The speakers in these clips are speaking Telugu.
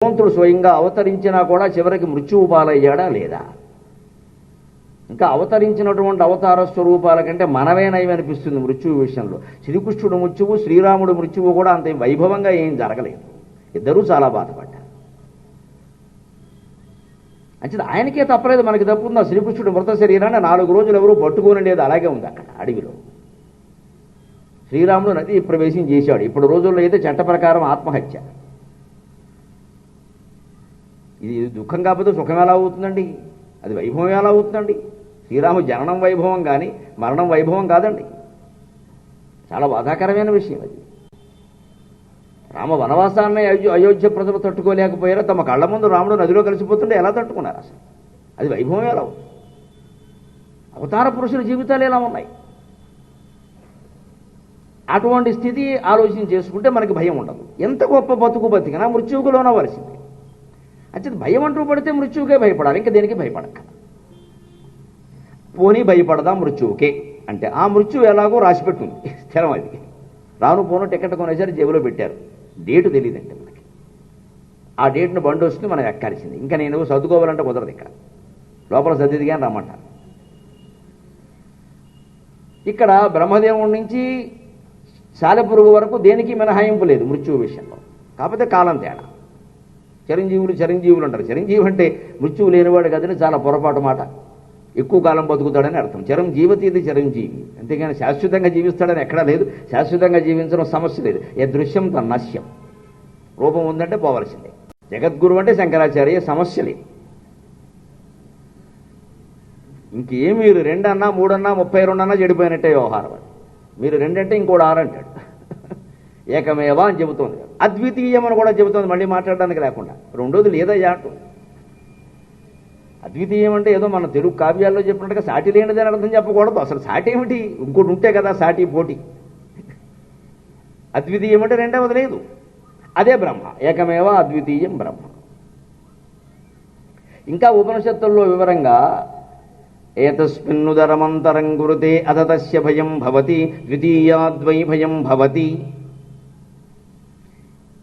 భగవంతుడు స్వయంగా అవతరించినా కూడా చివరికి మృత్యువు పాలయ్యాడా లేదా? ఇంకా అవతరించినటువంటి అవతార స్వరూపాల కంటే మనవేనయం అనిపిస్తుంది మృత్యువు విషయంలో. శ్రీకృష్ణుడు మృత్యువు శ్రీరాముడు మృత్యువు కూడా అంత వైభవంగా ఏం జరగలేదు. ఇద్దరూ చాలా బాధపడ్డారు. అంటే ఆయనకే తప్పలేదు మనకి తప్పుందా? శ్రీకృష్ణుడు మృత శరీరాన్ని నాలుగు రోజులు ఎవరు పట్టుకోని లేదు అలాగే ఉంది అక్కడ అడవిలో. శ్రీరాముడు నది ప్రవేశం చేశాడు. ఇప్పుడు రోజుల్లో అయితే చట్ట ప్రకారం ఆత్మహత్య. ఇది దుఃఖం కాకపోతే సుఖం ఎలా అవుతుందండి? అది వైభవం ఎలా అవుతుందండి? శ్రీరాము జననం వైభవం కానీ మరణం వైభవం కాదండి. చాలా బాధాకరమైన విషయం అది. రామ వనవాసాన్ని అయోధ్య ప్రజలు తట్టుకోలేకపోయారో? తమ కళ్ళ ముందు రాముడు నదిలో కలిసిపోతుంటే ఎలా తట్టుకున్నారు అసలు? అది వైభవం ఎలా అవుతుంది అవతార పురుషుల జీవితాలు ఎలా ఉన్నాయి? అటువంటి స్థితి ఆలోచన చేసుకుంటే మనకి భయం ఉండదు. ఎంత గొప్ప బతుకు బతికినా మృత్యువుకు లోనవలసింది అంటే భయం అంటూ పడితే మృత్యువుకే భయపడాలి ఇంకా దేనికి భయపడక. పోనీ భయపడదా మృత్యువుకే? అంటే ఆ మృత్యువు ఎలాగో రాసిపెట్టుంది స్థిరం అది. రాను పోను టికెట్ కొనేసరి జేబులో పెట్టారు. డేటు తెలియదండి మనకి. ఆ డేట్ను బండి వస్తుంది మనం ఎక్కాల్సింది. ఇంకా నేను సర్దుకోవాలంటే కుదరదు ఇక్కడ. లోపల సర్దిదిగా రమ్మంటారు. ఇక్కడ బ్రహ్మదేవుడి నుంచి సాలెపురుగు వరకు దేనికి మినహాయింపు లేదు మృత్యువు విషయంలో. కాకపోతే కాలం తేడా. చిరంజీవులు చిరంజీవులు అంటారు. చిరంజీవి అంటే మృత్యువు లేనివాడు కదని చాలా పొరపాటు మాట. ఎక్కువ కాలం బతుకుతాడని అర్థం. చిరంజీవతీది చిరంజీవి. అంతేగాని శాశ్వతంగా జీవిస్తాడని ఎక్కడా లేదు. శాశ్వతంగా జీవించడం సమస్య లేదు. ఏ దృశ్యం తన నశ్యం. రూపం ఉందంటే పోవలసిందే. జగద్గురు అంటే శంకరాచార్య సమస్య లేదు. ఇంకేమీ రెండన్నా మూడన్నా ముప్పై రెండన్నా చెడిపోయినట్టే వ్యవహారం అది. మీరు రెండంటే ఇంకోటి ఆరు అంటాడు. ఏకమేవా అని చెబుతోంది. అద్వితీయం అని కూడా చెబుతోంది మళ్ళీ మాట్లాడడానికి లేకుండా. రెండోది లేదయ్యా అంటుంది. అద్వితీయం అంటే ఏదో మన తెలుగు కావ్యాల్లో చెప్పినట్టుగా సాటి లేనిదని అర్థం చెప్పకూడదు. అసలు సాటి ఏమిటి? ఇంకోటి ఉంటే కదా సాటి పోటీ. అద్వితీయం అంటే రెండవది లేదు. అదే బ్రహ్మ. ఏకమేవా? అద్వితీయం బ్రహ్మ. ఇంకా ఉపనిషత్తుల్లో వివరంగా ఏతస్మిన్నుదరమంతరం గురుతే అథ తస్య భయం భవతి ద్వితీయాద్వై భయం భవతి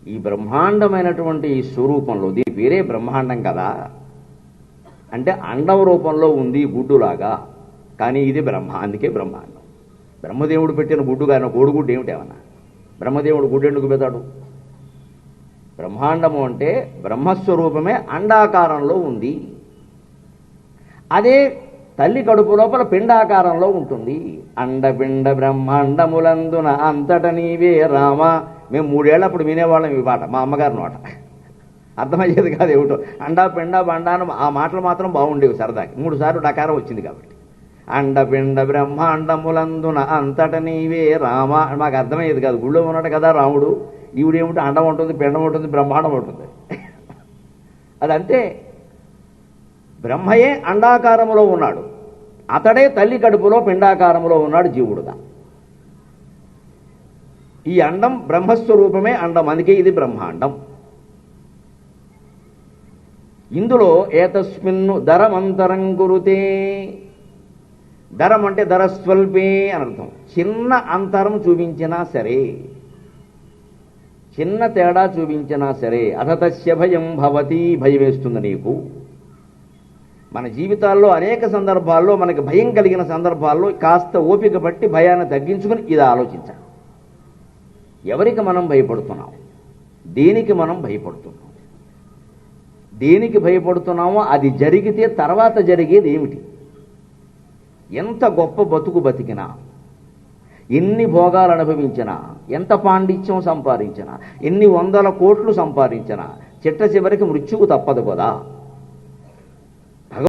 ఈ బ్రహ్మాండమైనటువంటి ఈ స్వరూపంలో దీని వేరే బ్రహ్మాండం కదా? అంటే అండవ రూపంలో ఉంది గుడ్డులాగా కానీ ఇది బ్రహ్మ అందుకే బ్రహ్మాండం. బ్రహ్మదేవుడు పెట్టిన గుడ్డు కానీ కోడిగుడ్డు ఏమిటేమన్నా బ్రహ్మదేవుడు గుడ్డు ఎందుకు పెడతాడు? బ్రహ్మాండము అంటే బ్రహ్మస్వరూపమే అండాకారంలో ఉంది. అదే తల్లి కడుపు లోపల పిండాకారంలో ఉంటుంది. అండపిండ బ్రహ్మాండములందున అంతట నీవే రామ. మేము మూడేళ్ళప్పుడు వినేవాళ్ళం ఈ పాట మా అమ్మగారి నోట అర్థమయ్యేది కాదు ఏమిటో. అండా పిండ బండాను ఆ మాటలు మాత్రం బాగుండేవి సరదాకి. మూడు సార్లు డకారం వచ్చింది కాబట్టి. అండపిండ బ్రహ్మాండములందున అంతట నీవే రామ మాకు అర్థమయ్యేది కాదు. గుళ్ళో ఉన్నాడు కదా రాముడు. ఈవిడేమిటి అండం ఉంటుంది పిండం ఉంటుంది బ్రహ్మాండం ఉంటుంది. అదంతే. బ్రహ్మయే అండాకారములో ఉన్నాడు. అతడే తల్లి కడుపులో పిండాకారములో ఉన్నాడు జీవుడుగా. ఈ అండం బ్రహ్మస్వరూపమే అండం. అందుకే ఇది బ్రహ్మాండం. ఇందులో ఏతస్మిన్ను ధరమంతరం కురుతే ధరం అంటే ధరస్వల్పే అని అర్థం. చిన్న అంతరం చూపించినా సరే. చిన్న తేడా చూపించినా సరే. అథతస్య భయం భవతి భయమేస్తుంది నీకు. మన జీవితాల్లో అనేక సందర్భాల్లో మనకి భయం కలిగిన సందర్భాల్లో కాస్త ఓపిక పట్టి భయాన్ని తగ్గించుకుని ఇది ఆలోచించాలి. ఎవరికి మనం భయపడుతున్నాం? దేనికి మనం భయపడుతున్నాం? దేనికి భయపడుతున్నామో అది జరిగితే తర్వాత జరిగేది ఏమిటి? ఎంత గొప్ప బతుకు బతికినా ఎన్ని భోగాలు అనుభవించినా ఎంత పాండిత్యం సంపాదించినా ఎన్ని వందల కోట్లు సంపాదించినా చిట్ట చివరికి మృత్యువు తప్పదు కదా.